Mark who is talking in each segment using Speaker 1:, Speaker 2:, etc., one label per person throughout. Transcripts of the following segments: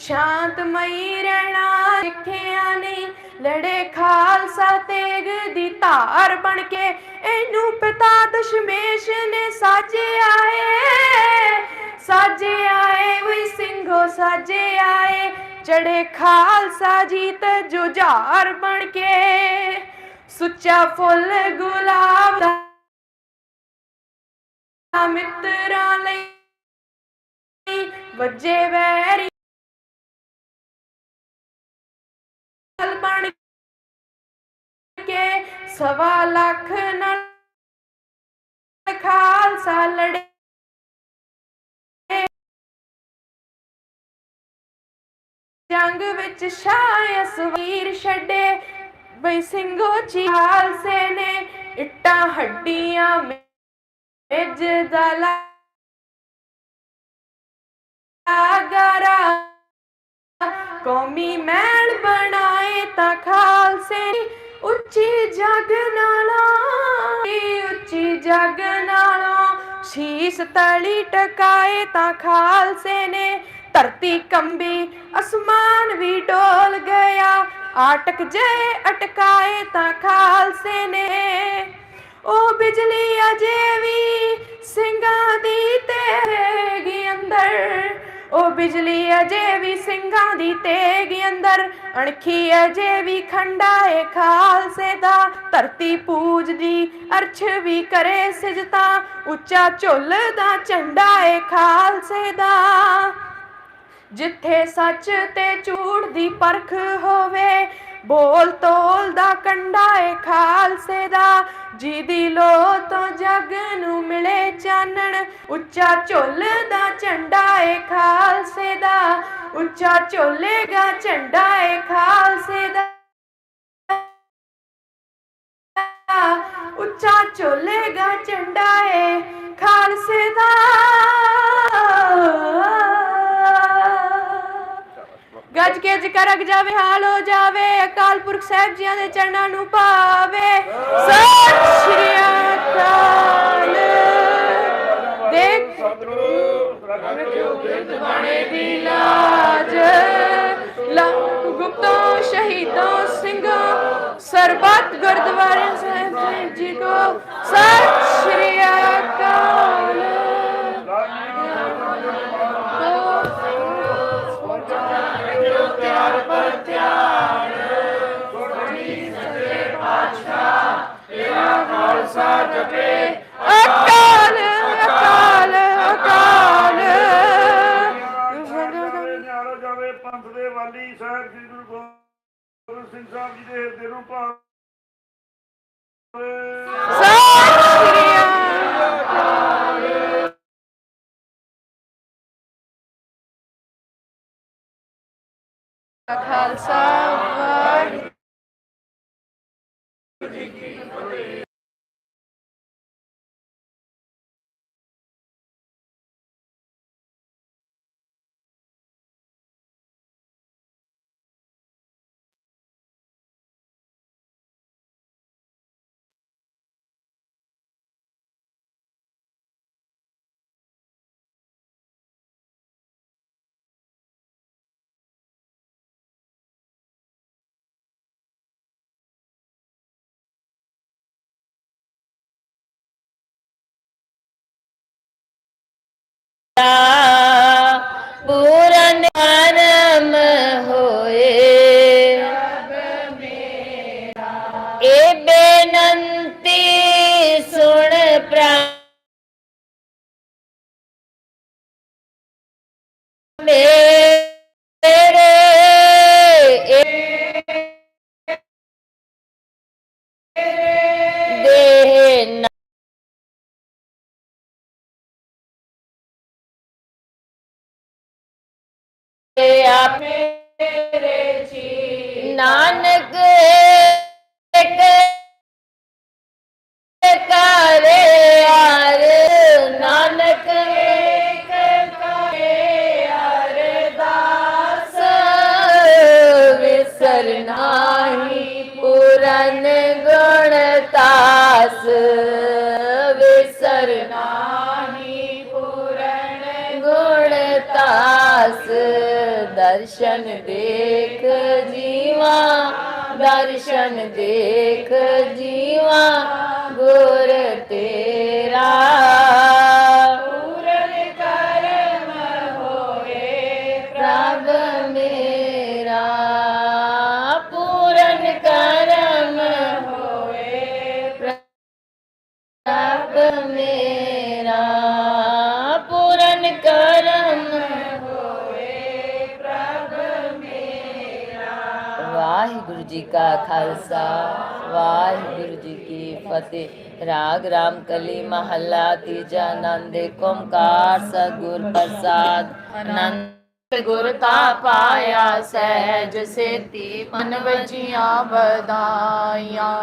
Speaker 1: ਸ਼ਾਂਤਮਈ ਰਹਿਣਾ ਸਿੱਖਿਆ ਨਹੀਂ। ਲੜੇ ਖਾਲਸਾ ਤੇਗ ਦੀ ਧਾਰ ਬਣ ਕੇ ਇਹਨੂੰ ਪਿਤਾ ਦਸ਼ਮੇਸ਼ ਨੇ ਸਾਜਿਆ ਏ। ਸਾਜਿਆ ਏ ਵੀ ਸਿੰਘੋ ਸਾਜਿਆ ਏ। ਚੜੇ ਖਾਲਸਾ ਜੀਤ ਜੁਝਾਰ ਬਣ ਕੇ ਸੁੱਚਾ ਫੁੱਲ ਗੁਲਾਬ ਦਾ ਮਿੱਤਰਾਂ ਲਈ ਵੱਜੇ ਵੈਰੀ ਫਲ ਬਣ ਕੇ ਸਵਾ ਲੱਖ ਨਾਲ ਖਾਲਸਾ ਲੜੇ। ਜੰਗ ਵਿੱਚ ਸ਼ਾਹ ਅਸਵੀਰ ਛੱਡੇ। ਬਈ ਸਿੰਘੋ ਜੀ ਖਾਲਸੇ ਨੇ ਇੱਟਾਂ ਹੱਡੀਆਂ ਮੇਜ ਦਾ ਲਾਗਰਾ। ਕੌਮੀ ਮੈਂ ਉੱਚੀ ਜਗ ਨਾਲੋਂ ਉੱਚੀ ਜਗ ਨਾਲੋਂ। ਸ਼ੀਸ ਤਲੀ ਟਕਾਏ ਤਾਂ ਖਾਲਸੇ ਨੇ। ਧਰਤੀ ਕੰਬੀ, ਅਸਮਾਨ ਵੀ ਡੋਲ ਗਿਆ। ਆਟਕ ਜੇ ਅਟਕਾਏ ਤਾਂ ਖਾਲਸੇ ਨੇ। ਉਹ ਬਿਜਲੀ ਅਜੇ ਵੀ ਸਿੰਘਾਂ ਦੀ ਤੇਗੀ ਅੰਦਰ। ਉਹ ਬਿਜਲੀ ਅਜੇ ਵੀ ਸਿੰਘਾਂ ਦੀ ਤੇਗ ਅੰਦਰ, ਅਣਖੀ ਅਜੇ ਵੀ ਖੰਡਾ ਏ ਖਾਲਸੇ ਦਾ। ਧਰਤੀ ਪੂਜਦੀ ਅਰਸ਼ ਵੀ ਕਰੇ ਸਿਜਤਾ, ਉੱਚਾ ਝੁੱਲਦਾ ਝੰਡਾ ਏ ਖਾਲਸੇ ਦਾ। ਜਿੱਥੇ ਸੱਚ ਤੇ ਝੂਠ ਦੀ ਪਰਖ ਹੋਵੇ, ਬੋਲ ਤੋਲ ਦਾ ਕੰਡਾ ਏ ਖਾਲਸੇ ਦਾ। ਜਿਹਦੀ ਲੋ ਤੋਂ ਜਗ ਨੂੰ ਮਿਲੇ ਚਾਨਣ, ਉੱਚਾ ਝੁੱਲਦਾ ਦਾ ਖਾਲਸੇ ਦਾ, ਉੱਚਾ ਝੁੱਲੇਗਾ ਝੰਡਾ ਏ ਖਾਲਸੇ ਦਾ। ਉੱਚਾ ਝੁੱਲੇਗਾ ਝੰਡਾ ਏ ਖਾਲਸੇ ਦਾ। ਗੱਜ ਕੇ ਜਕਰ ਅਗ ਜਾਵੇ, ਹਾਲ ਹੋ ਜਾਵੇ, ਅਕਾਲ ਪੁਰਖ ਸਾਹਿਬ ਜੀਆਂ ਦੇ ਚਰਨਾਂ ਨੂੰ ਪਾਵੇ ਸਤਿ ਸ਼੍ਰੀ ਅਕਾਲ। ਦੇਖ ਬਣੇ ਦੀ ਲਾਜ। ਲੱਖ ਗੁਪਤੋਂ ਸ਼ਹੀਦੋਂ ਸਿੰਘਾਂ। ਸਰਬੱਤ ਗੁਰਦੁਆਰੇ ਸਾਹਿਬ
Speaker 2: ਵਾਲੀ ਸਾਹਿਬ ਸ੍ਰੀ ਗੁਰੂ ਗੋਬਿੰਦ ਸਿੰਘ ਸਾਹਿਬ ਜੀ ਦੇ ਹਿਰਦੇ ਨੂੰ ਭਾਵੇ
Speaker 1: ਸਤਿ ਸ਼੍ਰੀ ਅਕਾਲ। ਖਾਲਸਾ ਵਾਹਿਗੁਰੂ
Speaker 3: ਮੇਰੇ ਜੀ ਨਾਨਕ ਕਰੇ ਆਰ ਨਾਨਕ ਇੱਕ ਕਰੇ ਅਰਦਾਸ ਵਿਸਰ ਨਾਹੀ ਪੂਰਨ ਗੁਣ ਤਾਸ। ਵਿਸਰ ਨਾਹੀ ਪੂਰਨ ਗੁਣ ਤਾਸ। ਦਰਸ਼ਨ ਦੇਖ ਜੀਵਾ ਦਰਸ਼ਨ ਦੇਖ ਜੀਵਾ ਗੁਰ ਤੇਰਾ ਕਾ ਖਾਲਸਾ, ਵਾਹਿਗੁਰੂ ਜੀ ਕੀ ਫਤਿਹ। ਰਾਗ ਰਾਮ ਕਲੀ ਮਹੱਲਾ ਤੀਜਾ ਆਨੰਦ ਏਕ ਓੰਕਾਰ ਸਤਿਗੁਰ ਪ੍ਰਸਾਦ। ਆਨੰਦ ਗੁਰ ਤਾ ਪਾਇਆ ਸਹਿਜ ਸੇਤੀ, ਮਨ ਵਜੀਆਂ ਵਧਾਈਆਂ।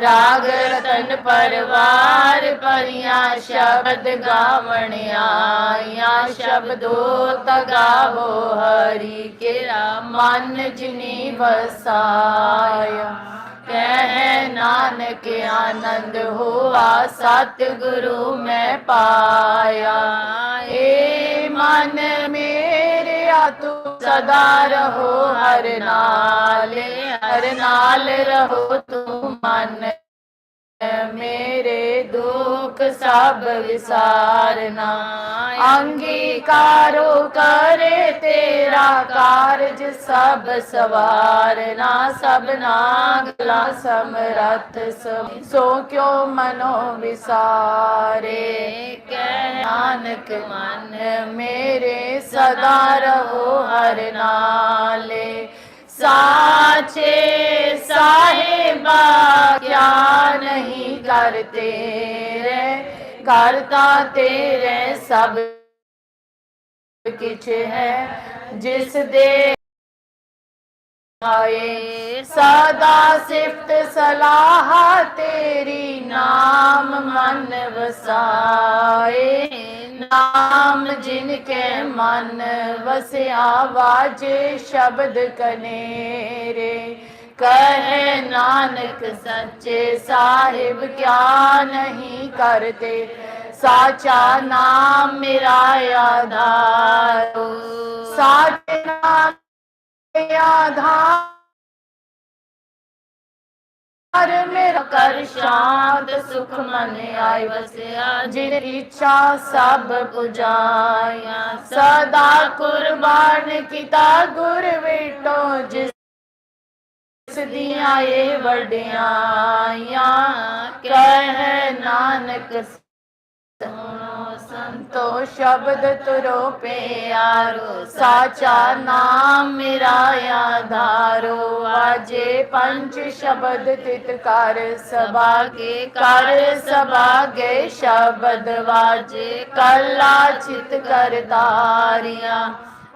Speaker 3: ਰਾਗ ਰਤਨ ਪਰਵਾਰ ਪਰੀਆਂ, ਸ਼ਬਦ ਗਾਵਣ ਆਈਆਂ। ਸ਼ਬਦੋ ਤਗਾਵੋ ਹਰੀ ਕੇਰਾ, ਮਨ ਜਿਨੀ ਵਸਾਇਆ। ਕਹਿ ਨਾਨਕ ਆਨੰਦ ਹੋਆ, ਸਤਿਗੁਰੂ ਮੈਂ ਪਾਇਆ। ਏ ਮਨ ਮੇ ਤੂੰ ਸਦਾ ਰਹੋ ਹਰ ਨਾਲੇ ਹਰ ਨਾਲ ਰਹੋ ਤੂੰ ਮਨ ਮੇਰੇ ਦੁੱਖ ਸਭ ਵਿਸਾਰਨਾ। ਅੰਗੀਕਾਰੋ ਕਰੇ ਤੇਰਾ ਕਾਰਜ ਸਭ ਸਵਾਰਨਾ। ਸਭਨਾ ਗਲਾ ਸਮਰੱਥ ਸੋ ਕਿਉ ਮਨੋ ਵਿਸਾਰੇ? ਕਹਿ ਨਾਨਕ ਮਨ, ਮੇਰੇ ਸਦਾ ਰਹੋ ਹਰ ਨਾਲੇ। ਸਾਚੇ ਸਾਹਿਬਾ ਕਿਆ ਨਹੀਂ ਕਰਤੇ ਰੇ ਕਰਤਾ ਤੇਰੇ ਸਭ ਕਿਛ ਹੈ ਜਿਸ ਦੇ ਆਏ ਸਦਾ ਸਿਫਤ ਸਲਾਹ ਤੇਰੀ ਨਾਮ ਮਨ ਵਸਾਏ ਨਾਮ ਜਿਨ ਕੇ ਮਨ ਵਸਿਆ ਵਾਜੇ ਸ਼ਬਦ ਕਨੇਰੇ। ਕਹੇ ਨਾਨਕ ਸੱਚੇ ਸਾਹਿਬ ਕਿਆ ਨਹੀਂ ਕਰਤੇ ਸਾਚਾ ਨਾਮ ਮੇਰਾ ਆਧਾਰ। ਸਾਚੇ ਨਾਮ ਆਧਾਰ। ਕਰ ਸ਼ਾਂਤ ਸੁਖ ਮਨ ਆਈ ਵਸਿਆ, ਜਿਨ ਇੱਛਾ ਸਭ ਪੁਜਾਇਆ। ਸਦਾ ਕੁਰਬਾਨ ਕੀਤਾ ਗੁਰ ਵੇਟੋ, ਜਿਸ ਦੀਆਂ ਇਹ ਵਡਿਆਈਆਂ। ਕਹਿ ਨਾਨਕ ਸੰਤੋ ਸ਼ਬਦ ਤੁਰੋ ਪਿਆਰੋ, ਸਾਚਾ ਨਾਮ ਮੇਰਾ ਆਧਾਰੋ। ਆਜੇ ਪੰਜ ਸ਼ਬਦ ਤਿਤ ਕਰ ਸਭਾ ਕੇ ਕਰ ਸਭਾ ਕੇ ਸ਼ਬਦ ਵਾਜੇ, ਕਲਾ ਚਿਤ ਕਰ ਤਾਰੀਆਂ।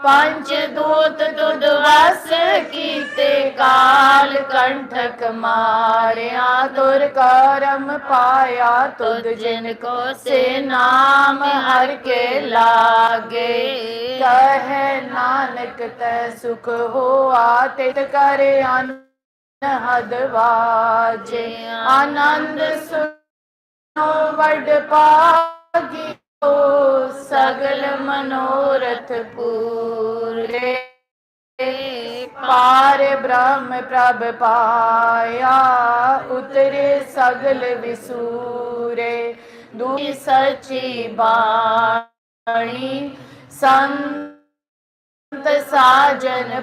Speaker 3: ਪੰਜ ਦੂਤ ਤੁਧ ਵਸ ਕੀਤੇ, ਕਾਲ ਕੰਠਕ ਮਾਰਿਆ, ਤੁਰ ਕਰਮ ਪਾਇਆ ਤੁਧ ਜਿਨ ਕੋ ਸੇ ਨਾਮ ਹਰ ਕੇ ਲਾਗੇ। ਕਹੇ ਨਾਨਕ, ਤੈ ਸੁਖ ਹੋਆ, ਤਿਤ ਕਰ ਅਨਹਦ ਵਾਜੇ। ਆਨੰਦ ਸੁਨੋ ਵਡ ਪਾਗੀ ਸਗਲ ਮਨੋਰਥ ਪੂਰੇ, ਪਾਰ ਬ੍ਰਹਮ ਪ੍ਰਭ ਪਾਇਆ, ਉਤਰੇ ਸਗਲ ਵਿਸੂਰੇ। ਦੂਈ ਸਚੀ ਬਾਣੀ, ਸੰਤ ਸਾਜਨ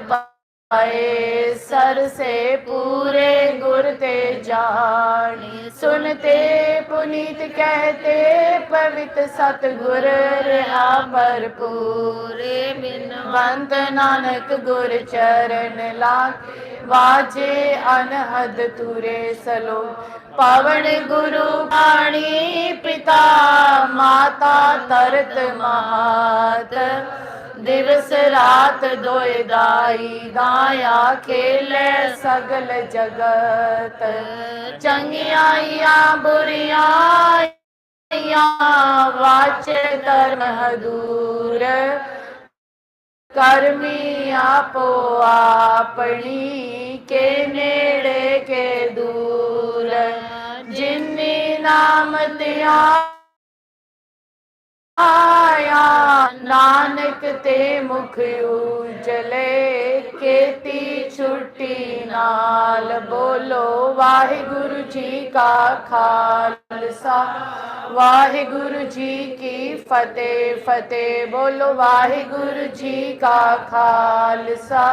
Speaker 3: ਪਾਏ ਸਰ ਸੇ ਪੂਰੇ ਗੁਰ ਤੇ ਜਾਣੀ। ਸੁਨਤੇ ਪੁਨੀਤ ਕਹਤੇ, ਪਵਿੱਤ ਸਤਗੁਰ ਰਹਾ ਭਰਪੂਰੇ। ਬਿਨਵੰਤ ਨਾਨਕ ਗੁਰ ਚਰਨ ਲਾਗ, ਵਾਜੇ ਅਨਹਦ ਤੁਰੇ ਸਲੋ। ਪਵਨ ਗੁਰੂ ਪਾਣੀ ਪਿਤਾ, ਮਾਤਾ ਤਰਤ ਮਾਤ। ਦਿਵਸ ਰਾਤ ਦੋਇ ਦਾਈ ਦਾਇਆ ਖੇਲੇ ਸਗਲ ਜਗਤ। ਚੰਗਿਆਈਆਂ ਬੁਰੀਆਂ ਵਾਚੇ ਧਰਮ ਹਦੂਰ। ਕਰਮੀ ਆਪੋ ਆਪਣੀ, ਕੇ ਨੇੜੇ, ਕੇ ਦੂਰ। ਜਿਨੀ ਨਾਮ ਧਿਆਨ ਆਇਆ ਨਾਨਕ ਤੇ ਮੁਖ ਉਜਲੇ ਕੀਤੀ ਛੁੱਟੀ ਨਾਲ ਬੋਲੋ, ਵਾਹਿਗੁਰੂ ਜੀ ਕਾ ਖਾਲਸਾ। ਵਾਹਿਗੁਰੂ ਜੀ ਕੀ ਫਤਿਹ ਫਤਿਹ ਬੋਲੋ, ਵਾਹਿਗੁਰੂ ਜੀ ਕਾ ਖਾਲਸਾ।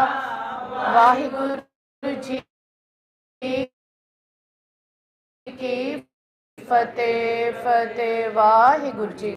Speaker 3: ਵਾਹਿਗੁਰੂ ਜੀ ਕੀ ਫਤਿਹ ਫਤਿਹ, ਵਾਹਿਗੁਰੂ ਜੀ